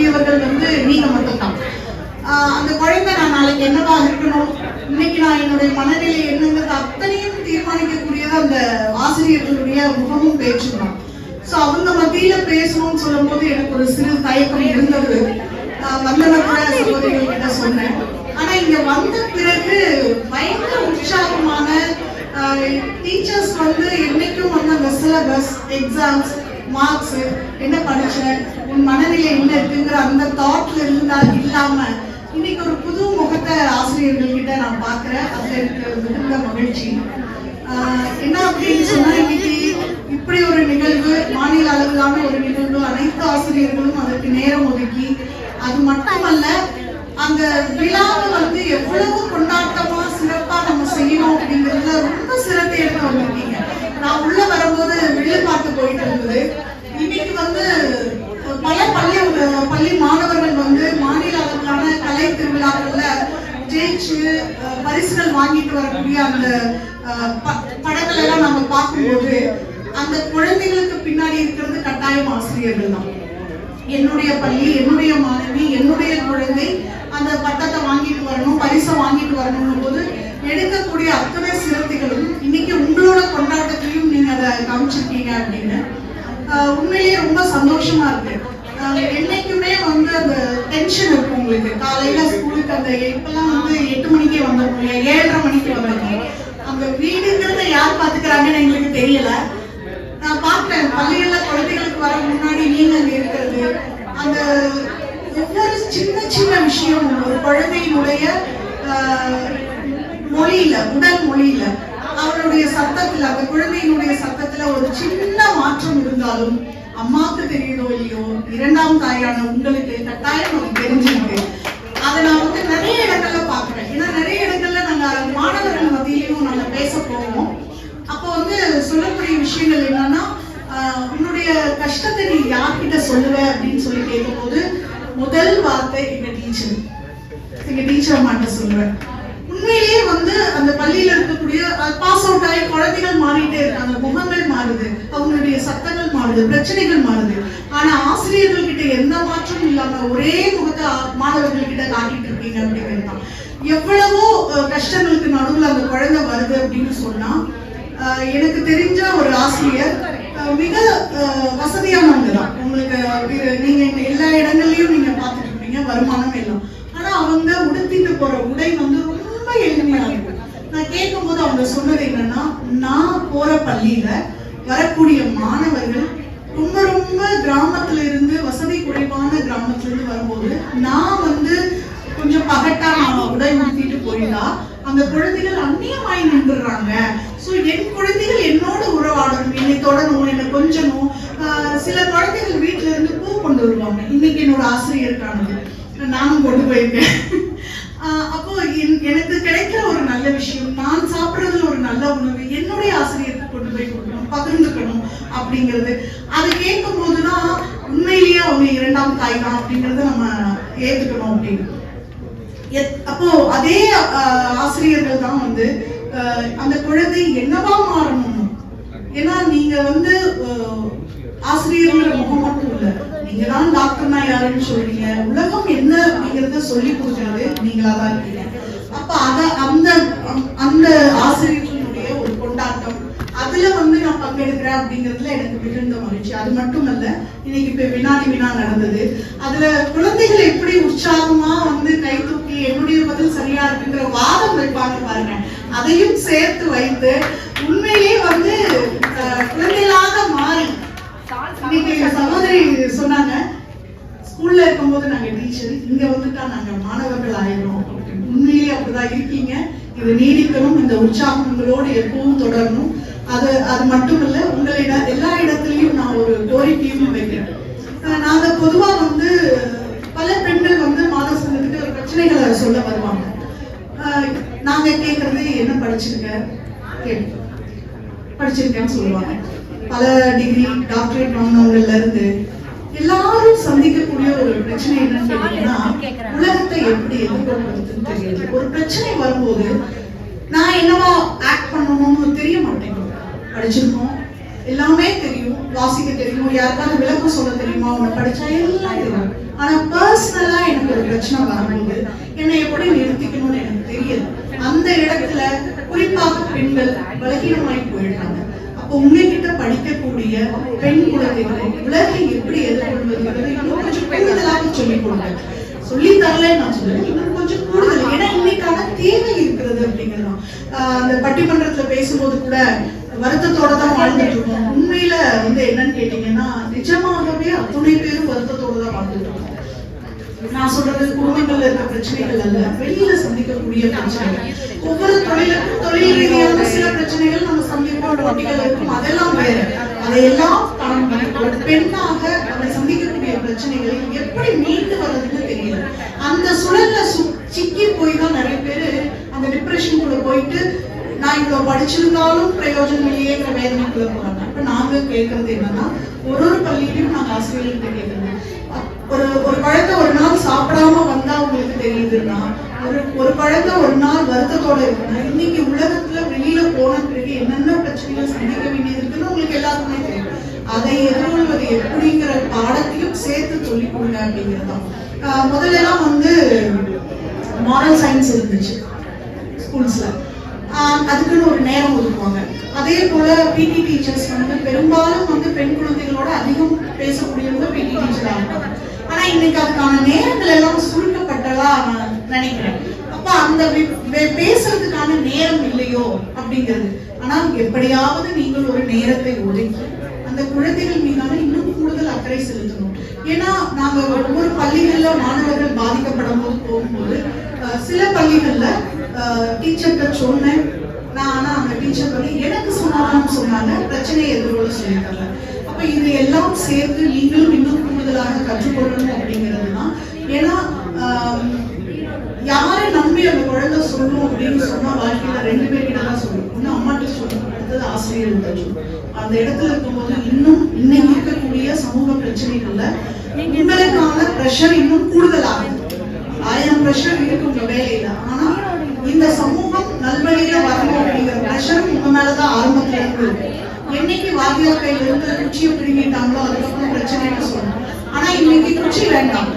தீர்மானிக்கக்கூடியவர்கள் வந்து நீங்க மட்டும்தான். அந்த குழந்தை நான் நாளைக்கு என்னவா இருக்கணும் இன்னைக்கு நான் என்னுடைய மனநிலை என்னங்கிறது அத்தனையும் தீர்மானிக்கக்கூடியது அந்த ஆசிரியர்களுடைய முகமும் பேச்சும் தான் ஸோ அவங்க மத்தியில பேசணும்னு சொல்லும்போது எனக்கு ஒரு சிறு தயக்கம் இருந்தது. ஆஹ் வந்தவர்கள சகோதரிகள் கிட்ட சொன்னேன். ஆனா இங்க வந்த பிறகு பயங்கர உற்சாகமான டீச்சர்ஸ் வந்து என்னைக்கும் வந்து அந்த சிலபஸ் எக்ஸாம்ஸ் மார்க்ஸ் என்ன படிச்சேன் என் மனநிலை என்ன இருக்குங்கிற அந்த தாட்ல இருந்தா இல்லாம இன்னைக்கு ஒரு புது முகத்தை ஆசிரியர்கள் கிட்ட நான் பாக்குறேன் அதுல எனக்கு மிகுந்த மகிழ்ச்சி. ஆஹ் என்ன அப்படின்னு சொன்னா இன்னைக்கு இப்படி ஒரு நிகழ்வு மாநில அளவிலான ஒரு நிகழ்வு அனைத்து ஆசிரியர்களும் அதற்கு நேரம் ஒதுக்கி அது மட்டுமல்ல அந்த விழாவை வந்து எவ்வளவு கொண்டாட்டமா சிறப்பா நம்ம செய்யணும் அப்படிங்கிறதுல ரொம்ப சிறப்பு எடுத்து வந்திருக்கீங்க. நான் உள்ள வரும்போது வில்லு பார்த்து போயிட்டு இருந்தது. இன்னைக்கு வந்து பல பள்ளி பள்ளி மாணவர்கள் வந்து மாநில அளவிலான கலை திருவிழாக்கள்ல ஜெயிச்சு பரிசுகள் வாங்கிட்டு வரக்கூடிய அந்த ப- படங்கள் எல்லாம் நம்ம பார்க்கும்போது அந்த குழந்தைகளுக்கு பின்னாடி இருக்கிறது கட்டாயம் ஆசிரியர்கள் தான். என்னுடைய பள்ளி என்னுடைய மாணவி என்னுடைய குழந்தை அந்த பட்டத்தை வாங்கிட்டு வரணும் பரிசை வாங்கிட்டு வரணும் போது எடுக்கக்கூடிய அத்தனை சிறுத்தைகளும் இன்னைக்கு உங்களோட கொண்டாட்டத்திலையும் நீங்க அதை காமிச்சிருக்கீங்க அப்படின்னு ஆஹ் உண்மையிலேயே ரொம்ப சந்தோஷமா இருக்கு. என்னைக்குமே வந்து அந்த டென்ஷன் இருக்கும் உங்களுக்கு. காலையில ஸ்கூலுக்கு அந்த இப்பெல்லாம் வந்து எட்டு மணிக்கே வந்துருக்கோம். ஏழரை மணிக்கு வந்துருக்கோம். அந்த வீடுங்கிறத யார் பாத்துக்கிறாங்கன்னு எங்களுக்கு தெரியல. நான் பார்த்தேன் பள்ளிகள்ல குழந்தைகளுக்கு வர முன்னாடி நீங்க அங்க இருக்கிறது. அந்த ஒவ்வொரு சின்ன சின்ன விஷயம் ஒரு குழந்தையினுடைய மொழியில உடல் மொழியில அவருடைய சத்தத்துல அந்த குழந்தையினுடைய சத்தத்துல ஒரு சின்ன மாற்றம் இருந்தாலும் அம்மாவுக்கு தெரியுதோ இல்லையோ இரண்டாம் தாயான உங்களுக்கு கட்டாயம் அது தெரிஞ்சிருக்கு. அதை நான் வந்து நிறைய இடங்கள்ல பாக்குறேன் ஏன்னா நிறைய இடங்கள்ல நாங்க மாணவர்கள் மத்தியிலையும் நாங்க பேச போவோம். அப்போ வந்து சொல்லக்கூடிய விஷயங்கள் என்னன்னா உன்னுடைய கஷ்டத்தை நீ யார்கிட்ட சொல்லுவ அப்படின்னு சொல்லி கேட்கும்போது முதல் வார்த்தை எங்க டீச்சர் எங்க டீச்சர் அம்மாட்ட சொல்லுவேன். உண்மையிலேயே பள்ளியில இருக்கக்கூடிய பாஸ் அவுட் ஆகி குழந்தைகள் மாறிட்டே இருக்காங்க. முகங்கள் மாறுது. அவங்களுடைய சத்தங்கள் மாறுது. பிரச்சனைகள் மாறுது. ஆனா ஆசிரியர்கள் கிட்ட எந்த மாற்றமும் இல்லாம ஒரே முகத்தை மாணவர்கள் கிட்ட காட்டிட்டு இருக்கீங்க அப்படிங்கிறது தான். எவ்வளவோ கஷ்டங்களுக்கு நடுவில் அந்த குழந்தை வருது அப்படின்னு சொன்னா எனக்கு தெரிஞ்ச ஒரு ஆசிரியர் மிக ஆஹ் வசதியானவங்க தான். உங்களுக்கு நீங்க எல்லா இடங்கள்லயும் நீங்க பார்த்துட்டு இருப்பீங்க. வருமானம் எல்லாம். ஆனா அவங்க உடுத்திட்டு போற உடை வந்து ரொம்ப எளிமையா இருக்கும் நான் கேட்கும்போது அவங்க சொன்னது என்னன்னா நான் போற பள்ளியில வரக்கூடிய மாணவர்கள் ரொம்ப ரொம்ப கிராமத்துல இருந்து வசதி குறைவான கிராமத்துல இருந்து வரும்போது நான் வந்து கொஞ்சம் பகட்டா நான் உடை உடுத்திட்டு போயிருந்தா அந்த குழந்தைகள் அந்நியமாய் நின்றுறாங்க சோ என் குழந்தைகள் என்னோட உறவாடணும் என்னை தொடணும் என்னை கொஞ்சணும் சில குழந்தைகள் வீட்டுல இருந்து பூ கொண்டு வருவாங்க. இன்னைக்கு என்னோட ஆசிரியருக்கானது. நானும் கொண்டு போயிருக்கேன். அப்போ எனக்கு கிடைக்கிற ஒரு நல்ல விஷயம் நான் சாப்பிடுறதுல ஒரு நல்ல உணவு என்னுடைய ஆசிரியருக்கு கொண்டு போய் கொடுக்கணும் பகிர்ந்துக்கணும் அப்படிங்கிறது. அதை கேட்கும் போதுதான் உண்மையிலேயே அவங்க இரண்டாம் தாய் தான் அப்படிங்கறத நம்ம ஏத்துக்கணும் அப்படின்னு. எத்- அப்போ அதே ஆசிரியர்கள் தான் வந்து அஹ், அந்த குழந்தை என்னவா மாறணும்? ஏன்னா நீங்க வந்து ஆசிரியர்கள் முகம் மட்டும் இல்ல நீங்க தான் டாக்டர்னா யாருன்னு சொல்றீங்க? உலகம் என்ன அப்படிங்கறத சொல்லி கொடுக்கறது நீங்களா தான் இருக்கீங்க. அப்ப அத அந்த அம்- அந்த ஆசிரியர்களுடைய ஒரு கொண்டாட்டம் அதுல வந்து நான் பங்கெடுக்கிறேன் அப்படிங்கிறதுல எனக்கு மிகுந்த மகிழ்ச்சி. அது மட்டுமல்ல இன்னைக்கு இப்ப வினாடி வினா நடந்தது. அதுல குழந்தைகள் எப்படி உற்சாகமா வந்து கை தூக்கி என்னுடைய பதில் சரியா இருக்குங்கிற வாதம் வைப்பாங்க பாருங்க. அதையும் சேர்த்து வைத்து உண்மையிலேயே வந்து குழந்தைகளாக மாறி இன்னைக்கு சகோதரி சொன்னாங்க ஸ்கூல்ல இருக்கும்போது நாங்க டீச்சர் இங்க வந்துட்டா நாங்க மாணவர்கள் ஆயிரும் உண்மையிலேயே அப்படிதான் இருக்கீங்க. இது நீடிக்கணும் இந்த உற்சாகங்களோடு எப்பவும் தொடரணும். அது அது மட்டும் இல்ல உங்களிட எல்லா இடத்துலயும் நான் ஒரு கோரிக்கையும் வைக்கிறேன். நாங்க பொதுவா வந்து பல பெண்கள் வந்து மாத சங்கத்துக்கு ஒரு பிரச்சனைகளை சொல்ல வருவாங்க. நாங்க கேட்கறது என்ன படிச்சிருக்க? படிச்சிருக்கேன்னு சொல்லுவாங்க. பல டிகிரி டாக்டரேட் வாங்கினவங்கல இருந்து எல்லாரும் சந்திக்கக்கூடிய ஒரு பிரச்சனை என்னன்னு கேட்டீங்கன்னா உலகத்தை எப்படி எனக்கு ஒரு பிரச்சனை வரும்போது நான் என்னவா ஆக்ட் பண்ணணும்னு தெரிய மாட்டேங்குது படிச்சிருக்கோம். எல்லாமே தெரியும். வாசிக்க தெரியும். யாருக்காவது விளக்கம் சொல்ல தெரியுமா? உன்னை படிச்சா எல்லாம் தெரியும். ஆனா பர்சனலா எனக்கு ஒரு பிரச்சனை வரும்போது என்னை எப்படி நிறுத்திக்கணும்னு எனக்கு தெரியல. அந்த இடத்துல குறிப்பாக பெண்கள் பலகீனமாய் போயிடுறாங்க. அப்போ உங்ககிட்ட படிக்கக்கூடிய பெண் குழந்தைகளை உலகை எப்படி எதிர்கொள்வது இன்னும் கொஞ்சம் பெண்களாக சொல்லிக் கொடுங்க. சொல்லி தரலன்னு நான் சொல்றேன். இன்னும் கொஞ்சம் கூடுதல். ஏன்னா இன்னைக்கான தேவை இருக்கிறது அப்படிங்கிறது அந்த பட்டிமன்றத்துல பேசும்போது கூட வருத்தத்தோட தான் வாழ்ந்துட்டு இருக்கோம். உண்மையில வந்து என்னன்னு கேட்டீங்கன்னா நிஜமாகவே அத்துணை பேரும் வருத்தத்தோட தான் வாழ்ந்துட்டு இருக்கோம். நான் சொல்றது குடும்பங்கள்ல இருக்க பிரச்சனைகள் அல்ல வெளியில சந்திக்கக்கூடிய பிரச்சனைகள். ஒவ்வொரு தொழிலுக்கும் தொழில் ரீதியான சில பிரச்சனைகள் நம்ம சந்திப்போம் போட்டிகள் இருக்கும். அதெல்லாம் வேற. அதையெல்லாம் பெண்ணாக பிரச்சனைகளை எப்படி மீண்டு வர்றதுன்னு தெரியல. அந்த சுழல்ல சு- சிக்கி போய் தான் நிறைய பேரு அந்த டிப்ரெஷனுக்குள்ள போயிட்டு நான் இவ்வளோ படிச்சிருந்தாலும் பிரயோஜனம் இல்லையேங்கிற வேதனைக்குள்ள போறாங்க. இப்போ நாங்க கேட்கறது என்னன்னா ஒரு ஒரு பள்ளியிலையும் நாங்கள் ஆசிரியர்கள்ட்ட கேட்கறது ஒரு ஒரு பழத்தை ஒரு நாள் சாப்பிடாம வந்தா உங்களுக்கு தெரியுதுன்னா ஒரு ஒரு பழத்தை ஒரு நாள் வருத்தத்தோட இருக்குன்னா இன்னைக்கு உலகத்துல வெளியில போன பிறகு என்னென்ன பிரச்சனைகள் சந்திக்க வேண்டியது இருக்குன்னு உங்களுக்கு எல்லாருக்குமே தெரியும். அதை எதிர்கொள்ள எப்படிங்கிற பாடத்தையும் சேர்த்து சொல்லிக் கொடுங்க அப்படிங்கிறது தான். முதல்லலாம் முதல்ல எல்லாம் வந்து மாரல் சயின்ஸ் இருந்துச்சு ஸ்கூல்ஸ்ல அதுக்குன்னு ஒரு நேரம் ஒதுக்குவாங்க. அதே போல பிடி டீச்சர்ஸ் வந்து பெரும்பாலும் வந்து பெண் குழந்தைகளோட அதிகம் பேசக்கூடியவங்க பிடி டீச்சராக இருப்பாங்க. ஆனா இன்னைக்கு அதுக்கான நேரங்கள் எல்லாம் சுருக்கப்பட்டதா நான் நினைக்கிறேன். அப்ப அந்த பேசுறதுக்கான நேரம் இல்லையோ அப்படிங்கிறது. ஆனால் எப்படியாவது நீங்கள் ஒரு நேரத்தை ஒதுக்கி அந்த குழந்தைகள் மீதான இன்னும் கூடுதல் அக்கறை செலுத்தணும். ஏன்னா நாங்க ஒவ்வொரு பள்ளிகள்ல மாணவர்கள் பாதிக்கப்படும் போது போகும்போது சில பள்ளிகள்ல டீச்சர்கிட்ட சொன்னேன். நான் ஆனா அந்த டீச்சர் வந்து எனக்கு சொன்னாலும் சொன்னாங்க. பிரச்சனையை எதிர்கொள்ள சொல்லிட்டாங்க. அப்ப இது எல்லாம் சேர்த்து நீங்களும் இன்னும் கூடுதலாக கற்றுக்கொள்ளணும் அப்படிங்கிறது தான். ஏன்னா யாரை நம்பி அந்த குழந்தை சொல்லும் அப்படின்னு சொன்னா வாழ்க்கையில ரெண்டு பேர்கிட்ட தான் சொல்லும் ஒண்ணு அம்மாட்ட சொல்லும் அடுத்தது ஆசிரியர்கிட்ட சொல்லும் அந்த இடத்துல இருக்கும்போது இன்னும் இன்னைக்கு இருக்கக்கூடிய சமூக பிரச்சனைகள்ல உங்களுக்கான ப்ரெஷர் இன்னும் கூடுதலாகும். ஆயிரம் ப்ரெஷர் இருக்கும் உங்க வேலையில. ஆனா இந்த சமூகம் நல்வழியில வரணும் அப்படிங்கிற ப்ரெஷர் உங்க மேலதான் ஆரம்பத்துல இருந்து இருக்கு. என்னைக்கு வாத்தியார் கையில இருந்து குச்சியை பிடுங்கிட்டாங்களோ அதுக்கப்புறம் பிரச்சனைன்னு சொல்லணும். ஆனா இன்னைக்கு குச்சி வேண்டாம்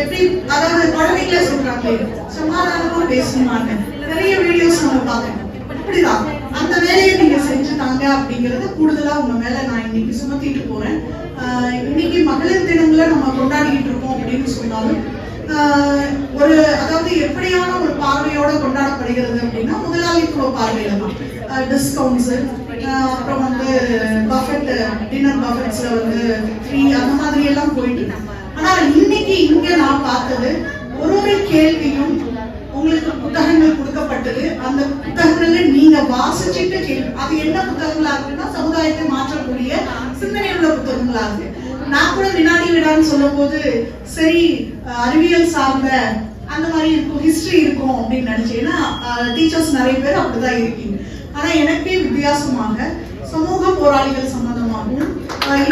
எப்படி அதாவது குழந்தைங்களே சொல்றாங்களே சமாதானமா பேசணுமாங்க நிறைய வீடியோஸ் நம்ம பார்க்கணும். இப்படிதான் அந்த வேலையை நீங்க செஞ்சு தாங்க அப்படிங்கறத கூடுதலா உங்க மேல நான் இன்னைக்கு சுமத்திட்டு போறேன். இன்னைக்கு மகளிர் தினங்களை நம்ம கொண்டாடிக்கிட்டு இருக்கோம் அப்படின்னு சொன்னாலும் ஆஹ் ஒரு அதாவது எப்படியான ஒரு பார்வையோட கொண்டாடப்படுகிறது அப்படின்னா முதலாளித்துவ பார்வையில தான். டிஸ்கவுண்ட்ஸ் அப்புறம் வந்து பஃபெட் டின்னர் பஃபெட்ஸ்ல வந்து ஃப்ரீ அந்த மாதிரி எல்லாம் போயிட்டு ஆனா இன்னைக்கு இங்க நான் பார்த்தது ஒரு ஒரு கேள்வியும் உங்களுக்கு புத்தகங்கள் கொடுக்கப்பட்டது. அந்த புத்தகங்கள்ல நீங்க வாசிச்சுட்டு கேள்வி அது என்ன புத்தகங்களா இருக்குன்னா சமுதாயத்தை மாற்றக்கூடிய சிந்தனை உள்ள புத்தகங்களா இருக்கு. நான் கூட வினாடி வினான்னு சொல்லும் போது சரி அறிவியல் சார்ந்த அந்த மாதிரி இருக்கும் ஹிஸ்டரி இருக்கும் அப்படின்னு நினைச்சேன். ஏன்னா டீச்சர்ஸ் நிறைய பேர் அப்படிதான் இருக்கீங்க ஆனா எனக்கே வித்தியாசமாக சமூக போராளிகள் சம்பந்தமாகவும்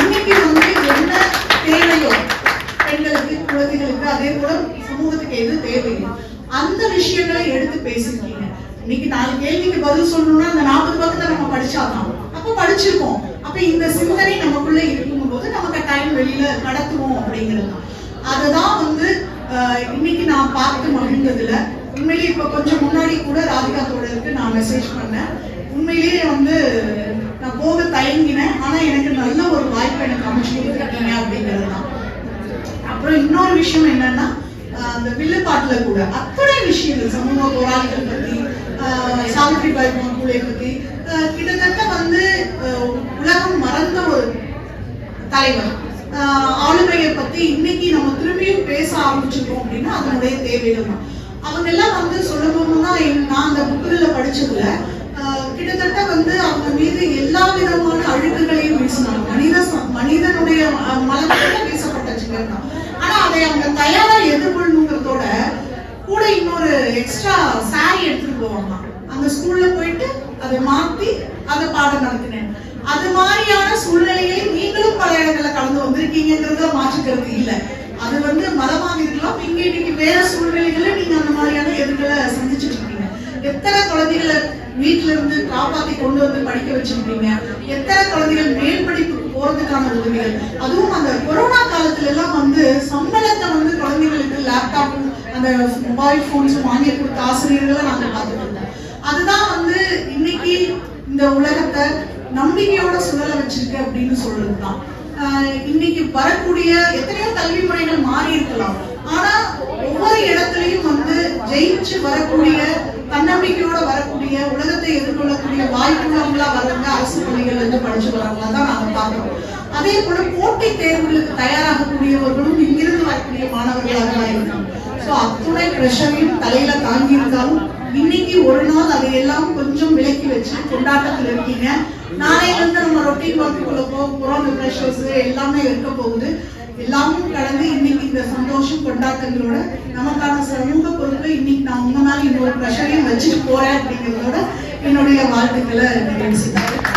இன்னைக்கு வந்து என்ன தேவையோ பெண்கள் குழந்தைகளுக்கு அதே போல சமூகத்துக்கு எது தேவையில்லை. அந்த விஷயங்களை எடுத்து பேசிருக்கீங்க இன்னைக்கு நாலு கேள்விக்கு பதில் சொல்லணும்னா அந்த நாற்பது பக்கத்தை நம்ம படிச்சாதான். அப்ப படிச்சிருக்கோம். அப்ப இந்த சிந்தனை நமக்குள்ள இருக்கும் போது நமக்கு டைம் வெளியில கடத்துவோம் அப்படிங்கிறது தான். அதுதான் வந்து இன்னைக்கு நான் பார்த்து மகிழ்ந்ததுல. உண்மையிலேயே இப்ப கொஞ்சம் முன்னாடி கூட ராதிகா தோழருக்கு நான் மெசேஜ் பண்ணேன். உண்மையிலேயே வந்து நான் போக தயங்கினேன். ஆனா எனக்கு நல்ல ஒரு வாய்ப்பு எனக்கு அமைச்சு கொடுத்துருக்கீங்க அப்படிங்கிறது தான். அப்புறம் இன்னொரு விஷயம் என்னன்னா அந்த வில்லுப்பாட்டுல கூட அத்தனை விஷயங்கள் சமூக போராளிகள் பத்தி சாவித்ரி பாய் பூலே பத்தி கிட்டத்தட்ட வந்து உலகம் மறந்த ஒரு தலைவர். ஆளுமையை பத்தி இன்னைக்கு நம்ம திரும்பியும் பேச ஆரம்பிச்சிருக்கோம் அப்படின்னா அதனுடைய தேவைகள் தான் அவங்க எல்லாம் வந்து சொல்ல போகணும்னா நான் அந்த புக்குல படிச்சதுல ஆஹ் கிட்டத்தட்ட வந்து அவங்க மீது எல்லா விதமான அழுக்குகளையும் பேசினாங்க மனித மனிதனுடைய அஹ், மலத்துல சிக்கன் ஆனா அதை அவங்க தயாரா எதிர்கொள்ளணுங்கிறதோட கூட இன்னொரு எக்ஸ்ட்ரா சாரி எடுத்துட்டு போவாங்க. அந்த ஸ்கூல்ல போயிட்டு அதை மாத்தி அதை பாடம் நடத்தினேன். அது மாதிரியான சூழ்நிலையை நீங்களும் பல இடங்கள்ல கலந்து வந்திருக்கீங்கிறத மாற்றுக்கிறது இல்ல. அது வந்து மதமாக இருக்கலாம் இங்க இன்னைக்கு வேற சூழ்நிலைகள்ல நீங்க அந்த மாதிரியான எதிர்களை சந்திச்சுட்டு இருக்கீங்க. எத்தனை குழந்தைகளை வீட்டுல இருந்து காப்பாத்தி கொண்டு வந்து படிக்க வச்சிருக்கீங்க? எத்தனை குழந்தைகள் மேல் படிப்பு போறதுக்கான உதவிகள். அதுவும் அந்த கொரோனா காலத்துல எல்லாம் வந்து சம்பளத்தை வந்து குழந்தைகளுக்கு லேப்டாப்பும் அந்த மொபைல் போன்ஸும் வாங்கி கொடுத்த ஆசிரியர்களை நாங்க பார்த்துட்டு இருந்தோம். அதுதான் வந்து இன்னைக்கு இந்த உலகத்தை நம்பிக்கையோட சுழல வச்சிருக்கு அப்படின்னு சொல்றதுதான். ஆஹ் இன்னைக்கு வரக்கூடிய எத்தனையோ கல்வி முறைகள் மாறி இருக்கலாம். ஆனா ஒவ்வொரு இடத்துலயும் வந்து ஜெயிச்சு வரக்கூடிய தன்னம்பிக்கையோட வரக்கூடிய உலகத்தை எதிர்கொள்ளக்கூடிய வாய்ப்புள்ளவங்களா வர்றவங்க அரசு பள்ளிகள் வந்து படிச்சு வரவங்களா தான் நாங்க பாக்குறோம் அதே போல போட்டி தேர்வுகளுக்கு தயாராகக்கூடியவர்களும் இங்கிருந்து வரக்கூடிய மாணவர்களாக தான் இருக்காங்க. ஸோ அத்துணை பிரஷரையும் தலையில தாங்கி இருந்தாலும் இன்னைக்கு ஒரு நாள் அதையெல்லாம் கொஞ்சம் விலக்கி வச்சு கொண்டாட்டத்தில் இருக்கீங்க. நாளையில இருந்து நம்ம ரொட்டீன் ஒர்க்குள்ள போக போறோம். அந்த ப்ரெஷர்ஸ் எல்லாமே இருக்க போகுது. எல்லாமும் கடந்து இன்னைக்கு இந்த சந்தோஷம் கொண்டாட்டங்களோட நமக்கான சமூக பொறுப்பை இன்னைக்கு நான் உங்க மேல இன்னொரு ப்ரெஷரையும் வச்சுட்டு போறேன் அப்படிங்கிறதோட என்னுடைய வாழ்த்துக்களை நிறைவு